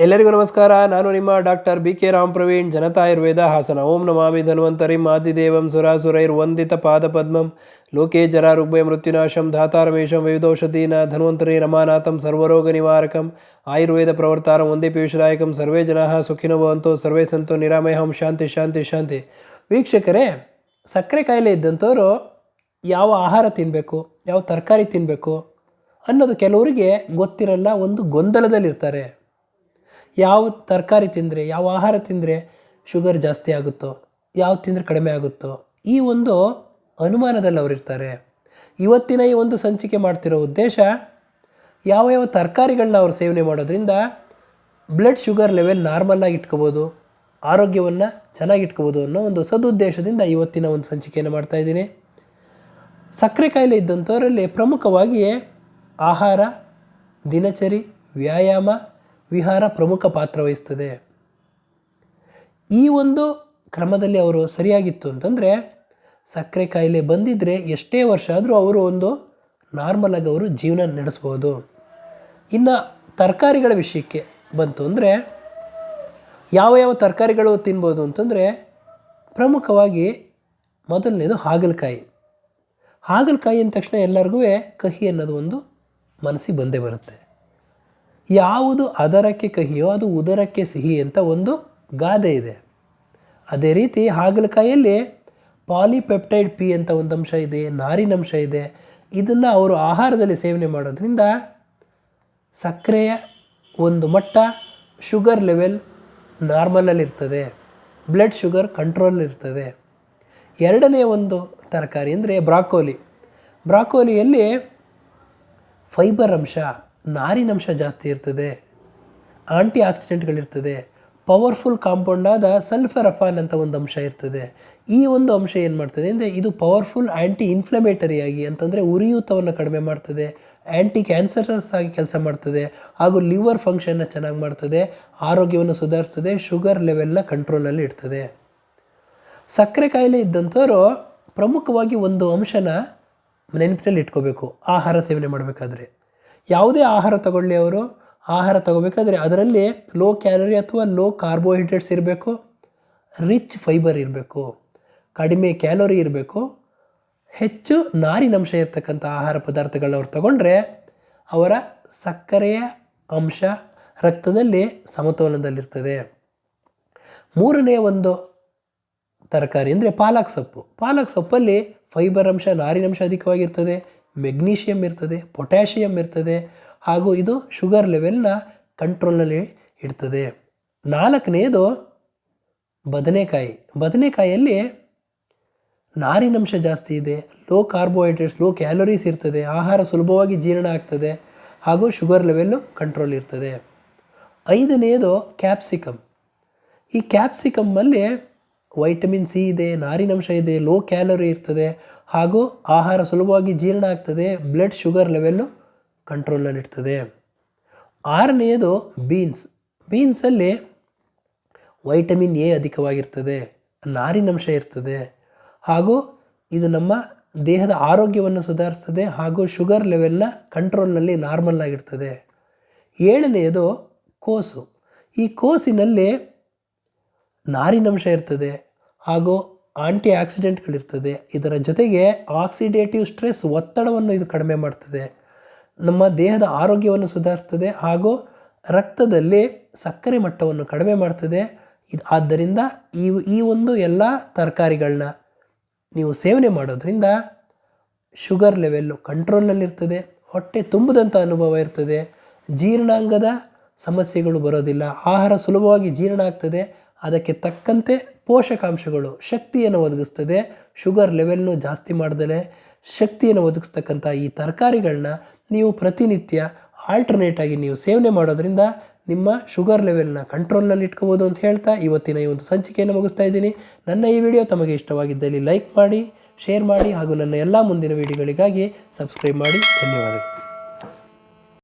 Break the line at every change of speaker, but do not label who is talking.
ಎಲ್ಲರಿಗೂ ನಮಸ್ಕಾರ. ನಾನು ನಿಮ್ಮ doctor B K Ram Praveen, Janata Ayurveda Hassan. ಓಂ ನಮಾಮಿ ಧನ್ವಂತರಿ. ಮಾತಿದೇವಂ ಸುರಾಸುರೈರ್ ವಂದಿತ ಪಾದಪದ್ಮಂ. ಜರ ರುಗ್ಭಯ ಮೃತ್ಯುನಾಶಂ. ಧಾತಾರಮೇಶಂ ವಿವಿಧೌಷಧೀನ ಧನ್ವಂತರಿ ರಮಾನಾಥಂ. ಸರ್ವರೋಗ ನಿವಾರಕಂ. ಆಯುರ್ವೇದ ಪ್ರವರ್ತಾರಂ. ಒಂದೇ ಪೀಯೂಷದಾಯಕಂ. ಸರ್ವೇ ಜನಾ ಸುಖಿನೋ ಭವಂತೋ. ಸರ್ವೇ ಸಂತೋ ನಿರಾಮಯಂ ಶಾಂತಿ ಶಾಂತಿ ಶಾಂತಿ. ವೀಕ್ಷಕರೇ, ಸಕ್ಕರೆ ಕಾಯಿಲೆ ಇದ್ದಂಥವರು ಯಾವ ಆಹಾರ ತಿನ್ನಬೇಕು ಯಾವ ತರಕಾರಿ ತಿನ್ನಬೇಕು ಅನ್ನೋದು ಕೆಲವರಿಗೆ ಗೊತ್ತಿರಲ್ಲ. ಒಂದು ಗೊಂದಲದಲ್ಲಿರ್ತಾರೆ. ಯಾವ ತರಕಾರಿ ತಿಂದರೆ, ಯಾವ ಆಹಾರ ತಿಂದರೆ ಶುಗರ್ ಜಾಸ್ತಿ ಆಗುತ್ತೋ, ಯಾವ ತಿಂದರೆ ಕಡಿಮೆ ಆಗುತ್ತೋ, ಈ ಒಂದು ಅನುಮಾನದಲ್ಲಿ ಅವರಿರ್ತಾರೆ ಇವತ್ತಿನ ಈ ಒಂದು ಸಂಚಿಕೆ ಮಾಡ್ತಿರೋ ಉದ್ದೇಶ, ಯಾವ ಯಾವ ತರಕಾರಿಗಳನ್ನ ಅವರು ಸೇವನೆ ಮಾಡೋದ್ರಿಂದ ಬ್ಲಡ್ ಶುಗರ್ ಲೆವೆಲ್ ನಾರ್ಮಲ್ಲಾಗಿ ಇಟ್ಕೋಬೋದು, ಆರೋಗ್ಯವನ್ನು ಚೆನ್ನಾಗಿ ಇಟ್ಕೋಬೋದು ಅನ್ನೋ ಒಂದು ಸದುದ್ದೇಶದಿಂದ ಇವತ್ತಿನ ಒಂದು ಸಂಚಿಕೆಯನ್ನು ಮಾಡ್ತಾಯಿದ್ದೀನಿ ಸಕ್ಕರೆ ಕಾಯಿಲೆ ಇದ್ದಂಥವರಲ್ಲಿ ಪ್ರಮುಖವಾಗಿ ಆಹಾರ, ದಿನಚರಿ, ವ್ಯಾಯಾಮ ವಿಹಾರ ಪ್ರಮುಖ ಪಾತ್ರ ವಹಿಸ್ತದೆ. ಈ ಒಂದು ಕ್ರಮದಲ್ಲಿ ಅವರು ಸರಿಯಾಗಿತ್ತು ಅಂತಂದರೆ, ಸಕ್ಕರೆ ಕಾಯಿಲೆ ಬಂದಿದ್ದರೆ ಎಷ್ಟೇ ವರ್ಷ ಆದರೂ ಅವರು ಒಂದು ನಾರ್ಮಲಾಗಿ ಅವರು ಜೀವನ ನಡೆಸ್ಬೋದು. ಇನ್ನು ತರಕಾರಿಗಳ ವಿಷಯಕ್ಕೆ ಬಂತು ಅಂದರೆ, ಯಾವ ಯಾವ ತರಕಾರಿಗಳು ತಿನ್ಬೋದು ಅಂತಂದರೆ, ಪ್ರಮುಖವಾಗಿ ಮೊದಲನೇದು ಹಾಗಲಕಾಯಿ. ಹಾಗಲಕಾಯಿ ಅಂದ ತಕ್ಷಣ ಎಲ್ಲರಿಗೂ ಕಹಿ ಅನ್ನೋದು ಒಂದು ಮನಸ್ಸಿಗೆ ಬಂದೇ ಬರುತ್ತೆ. ಯಾವುದು ಅದರಕ್ಕೆ ಕಹಿಯೋ ಅದು ಉದರಕ್ಕೆ ಸಿಹಿ ಅಂತ ಒಂದು ಗಾದೆ ಇದೆ. ಅದೇ ರೀತಿ ಹಾಗಲಕಾಯಲ್ಲಿ ಪಾಲಿಪೆಪ್ಟೈಡ್ ಪಿ ಅಂತ ಒಂದು ಅಂಶ ಇದೆ ನಾರಿನಂಶ ಇದೆ. ಇದನ್ನು ಅವರು ಆಹಾರದಲ್ಲಿ ಸೇವನೆ ಮಾಡೋದ್ರಿಂದ ಸಕ್ಕರೆಯ ಒಂದು ಮಟ್ಟ ಶುಗರ್ ಲೆವೆಲ್ ನಾರ್ಮಲಲ್ಲಿರ್ತದೆ. ಬ್ಲಡ್ ಶುಗರ್ ಕಂಟ್ರೋಲಲ್ಲಿರ್ತದೆ. ಎರಡನೇ ಒಂದು ತರಕಾರಿ ಅಂದರೆ ಬ್ರಾಕೋಲಿ. ಬ್ರಾಕೋಲಿಯಲ್ಲಿ ಫೈಬರ್ ಅಂಶ ನಾರಿನಂಶ ಜಾಸ್ತಿ ಇರ್ತದೆ ಆಂಟಿ ಆಕ್ಸಿಡೆಂಟ್ಗಳಿರ್ತದೆ ಪವರ್ಫುಲ್ ಕಾಂಪೌಂಡಾದ ಆದ ಸಲ್ಫರಫಾನ್ ಅಂತ ಒಂದು ಅಂಶ ಇರ್ತದೆ. ಈ ಒಂದು ಅಂಶ ಏನು ಮಾಡ್ತದೆ ಅಂದರೆ ಇದು ಪವರ್ಫುಲ್ ಆ್ಯಂಟಿ ಇನ್ಫ್ಲಮೇಟರಿ ಆಗಿ ಅಂತಂದರೆ ಉರಿಯೂತವನ್ನು ಕಡಿಮೆ ಮಾಡ್ತದೆ ಆ್ಯಂಟಿ ಕ್ಯಾನ್ಸರಸ್ ಆಗಿ ಕೆಲಸ ಮಾಡ್ತದೆ, ಹಾಗೂ ಲಿವರ್ ಫಂಕ್ಷನ್ನ ಚೆನ್ನಾಗಿ ಮಾಡ್ತದೆ, ಆರೋಗ್ಯವನ್ನು ಸುಧಾರಿಸ್ತದೆ ಶುಗರ್ ಲೆವೆಲ್ನ ಕಂಟ್ರೋಲಲ್ಲಿ ಇಡ್ತದೆ ಸಕ್ಕರೆ ಕಾಯಿಲೆ ಇದ್ದಂಥವರು ಪ್ರಮುಖವಾಗಿ ಒಂದು ಅಂಶನ ನೆನಪಿನಲ್ಲಿ ಇಟ್ಕೋಬೇಕು, ಆಹಾರ ಸೇವನೆ ಮಾಡಬೇಕಾದ್ರೆ. ಯಾವುದೇ ಆಹಾರ ತಗೊಳ್ಳಿ ಅವರು, ಆಹಾರ ತಗೋಬೇಕಾದ್ರೆ ಅದರಲ್ಲಿ ಲೋ ಕ್ಯಾಲರಿ ಅಥವಾ ಲೋ ಕಾರ್ಬೋಹೈಡ್ರೇಟ್ಸ್ ಇರಬೇಕು ರಿಚ್ ಫೈಬರ್ ಇರಬೇಕು, ಕಡಿಮೆ ಕ್ಯಾಲೋರಿ ಇರಬೇಕು, ಹೆಚ್ಚು ನಾರಿನಂಶ ಇರತಕ್ಕಂಥ ಆಹಾರ ಪದಾರ್ಥಗಳನ್ನ ಅವ್ರು ತಗೊಂಡ್ರೆ ಅವರ ಸಕ್ಕರೆಯ ಅಂಶ ರಕ್ತದಲ್ಲಿ ಸಮತೋಲನದಲ್ಲಿರ್ತದೆ. ಮೂರನೇ ಒಂದು ತರಕಾರಿ ಅಂದರೆ ಪಾಲಕ್ ಸೊಪ್ಪು. ಪಾಲಕ್ ಸೊಪ್ಪಲ್ಲಿ ಫೈಬರ್ ಅಂಶ, ನಾರಿನಂಶ ಅಧಿಕವಾಗಿರ್ತದೆ. ಮೆಗ್ನೀಷಿಯಮ್ ಇರ್ತದೆ ಪೊಟ್ಯಾಷಿಯಮ್ ಇರ್ತದೆ, ಹಾಗೂ ಇದು ಶುಗರ್ ಲೆವೆಲ್ನ ಕಂಟ್ರೋಲ್ನಲ್ಲಿ ಇಡ್ತದೆ ನಾಲ್ಕನೆಯದು ಬದನೆಕಾಯಿ. ಬದನೆಕಾಯಲ್ಲಿ ನಾರಿನಂಶ ಜಾಸ್ತಿ ಇದೆ ಲೋ ಕಾರ್ಬೋಹೈಡ್ರೇಟ್ಸ್ ಲೋ ಕ್ಯಾಲೋರೀಸ್ ಇರ್ತದೆ, ಆಹಾರ ಸುಲಭವಾಗಿ ಜೀರ್ಣ ಆಗ್ತದೆ, ಹಾಗೂ ಶುಗರ್ ಲೆವೆಲ್ಲು ಕಂಟ್ರೋಲ್ ಇರ್ತದೆ. ಐದನೆಯದು ಕ್ಯಾಪ್ಸಿಕಮ್ ಈ ಕ್ಯಾಪ್ಸಿಕಮ್ಮಲ್ಲಿ ವೈಟಮಿನ್ ಸಿ ಇದೆ, ನಾರಿನಂಶ ಇದೆ ಲೋ ಕ್ಯಾಲೋರಿ ಇರ್ತದೆ ಹಾಗೂ ಆಹಾರ ಸುಲಭವಾಗಿ ಜೀರ್ಣ ಆಗ್ತದೆ ಬ್ಲಡ್ ಶುಗರ್ ಲೆವೆಲ್ಲು ಕಂಟ್ರೋಲಲ್ಲಿರ್ತದೆ ಆರನೆಯದು ಬೀನ್ಸ್ ಬೀನ್ಸಲ್ಲಿ ವೈಟಮಿನ್ ಎ ಅಧಿಕವಾಗಿರ್ತದೆ, ನಾರಿನಂಶ ಇರ್ತದೆ ಹಾಗೂ ಇದು ನಮ್ಮ ದೇಹದ ಆರೋಗ್ಯವನ್ನು ಸುಧಾರಿಸ್ತದೆ ಹಾಗೂ ಶುಗರ್ ಲೆವೆಲ್ನ ಕಂಟ್ರೋಲ್ನಲ್ಲಿ ನಾರ್ಮಲ್ ಆಗಿರ್ತದೆ. ಏಳನೆಯದು ಕೋಸು. ಈ ಕೋಸಿನಲ್ಲಿ ನಾರಿನಂಶ ಇರ್ತದೆ ಹಾಗೂ ಆಂಟಿ ಆಕ್ಸಿಡೆಂಟ್ಗಳಿರ್ತದೆ. ಇದರ ಜೊತೆಗೆ ಆಕ್ಸಿಡೇಟಿವ್ ಸ್ಟ್ರೆಸ್ ಒತ್ತಡವನ್ನು ಇದು ಕಡಿಮೆ ಮಾಡ್ತದೆ. ನಮ್ಮ ದೇಹದ ಆರೋಗ್ಯವನ್ನು ಸುಧಾರಿಸ್ತದೆ ಹಾಗೂ ರಕ್ತದಲ್ಲಿ ಸಕ್ಕರೆ ಮಟ್ಟವನ್ನು ಕಡಿಮೆ ಮಾಡ್ತದೆ. ಇದು ಆದ್ದರಿಂದ ಈ ಈ ಒಂದು ಎಲ್ಲ ತರಕಾರಿಗಳನ್ನ ನೀವು ಸೇವನೆ ಮಾಡೋದರಿಂದ ಶುಗರ್ ಲೆವೆಲ್ಲು ಕಂಟ್ರೋಲ್ನಲ್ಲಿರ್ತದೆ. ಹೊಟ್ಟೆ ತುಂಬದಂಥ ಅನುಭವ ಇರ್ತದೆ. ಜೀರ್ಣಾಂಗದ ಸಮಸ್ಯೆಗಳು ಬರೋದಿಲ್ಲ. ಆಹಾರ ಸುಲಭವಾಗಿ ಜೀರ್ಣ ಆಗ್ತದೆ. ಅದಕ್ಕೆ ತಕ್ಕಂತೆ ಪೋಷಕಾಂಶಗಳು ಶಕ್ತಿಯನ್ನು ಒದಗಿಸ್ತದೆ, ಶುಗರ್ ಲೆವೆಲ್ನು ಜಾಸ್ತಿ ಮಾಡ್ದಲೆ ಶಕ್ತಿಯನ್ನು ಒದಗಿಸ್ತಕ್ಕಂಥ ಈ ತರಕಾರಿಗಳನ್ನ ನೀವು ಪ್ರತಿನಿತ್ಯ ಆಲ್ಟರ್ನೇಟ್ ಆಗಿ ನೀವು ಸೇವನೆ ಮಾಡೋದ್ರಿಂದ ನಿಮ್ಮ ಶುಗರ್ ಲೆವೆಲ್ನ ಕಂಟ್ರೋಲ್ನಲ್ಲಿ ಇಟ್ಕೋಬೋದು ಅಂತ ಹೇಳ್ತಾ ಇವತ್ತಿನ ಈ ಒಂದು ಸಂಚಿಕೆಯನ್ನು ಮುಗಿಸ್ತಾ ಇದ್ದೀನಿ. ನನ್ನ ಈ ವಿಡಿಯೋ ತಮಗೆ ಇಷ್ಟವಾಗಿದ್ದಲ್ಲಿ ಲೈಕ್ ಮಾಡಿ ಶೇರ್ ಮಾಡಿ ಹಾಗೂ ನನ್ನ ಎಲ್ಲ ಮುಂದಿನ ವಿಡಿಯೋಗಳಿಗಾಗಿ ಸಬ್ಸ್ಕ್ರೈಬ್ ಮಾಡಿ. ಧನ್ಯವಾದಗಳು.